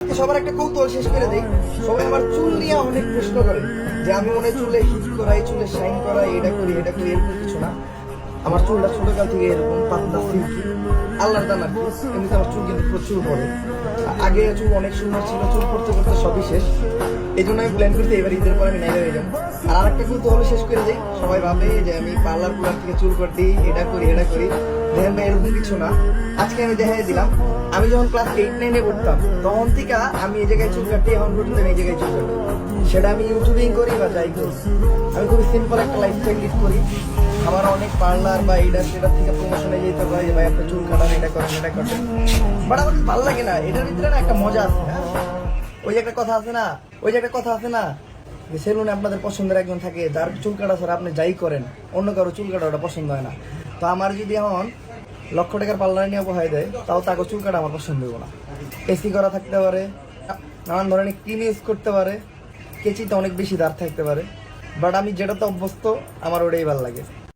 সবার একটা কৌতূহল শেষ করে দেই। সবাই আমার চুল নিয়ে অনেক প্রশ্ন করে যে আমি মনে চুলে হিট করাই, চুলে শাইন করাই, এটা করি এটা করি, এরকম কিছু না। আমার চুলটা ছোটকাল থেকে এরকম পাতলা আল্লাহর দান এমনিতে আমার চুল কিন্তু প্রচুর পড়ে আগে চুল অনেক সুন্দর ছিল, চুল করতে করতে সবই শেষ। এই জন্য আমি প্ল্যান করতে এবার ঈদের পর আমি নাইলে হয়ে যাব। আর আরেকটা কৌতূহল শেষ করে দিই, সবাই ভাবে যে আমি পার্লার পুলার থেকে চুল কাটি এটা করি এটা করি। দেখেন ভাই, এরকম কিছু না। আজকে আমি দেখাই দিলাম। আমি যখন ক্লাস এইট নাইনে পড়তাম, তখন থেকে আমি এই জায়গায় চুল কাটি এখন পর্যন্ত আমি এই জায়গায় চুল কাটি সেটা আমি ইউটিউবিং করি বা যাই করি। আমি খুবই সিম্পল একটা লাইফস্টাইল লিড করি। আমার অনেক পার্লার বা এটা সেটার থেকে প্রমোশনে যেতে পারে ভাই আপনি চুল কাটান, এটা করেন এটা করেন। বাট আমার ভালো লাগে না, এটার ভিতরে না একটা মজা আছে হ্যাঁ? ওই যে একটা কথা আছে না, ওই যে একটা কথা আছে না, যে সেলুনে আপনাদের পছন্দের একজন থাকে যার চুল কাটা ছাড়া আপনি যাই করেন, অন্য কারও চুল কাটা ওটা পছন্দ হয় না। তো আমার যদি এখন লক্ষ টাকার পার্লার নিয়ে বহাই দেয়, তাও তাকে চুল কাটা আমার পছন্দ হইব না। এসি করা থাকতে পারে, নানান ধরনের ক্রিম ইউজ করতে পারে কেচিতে অনেক বেশি দাঁড় থাকতে পারে। বাট আমি যেটাতে অভ্যস্ত, আমার ওটাই ভালো লাগে।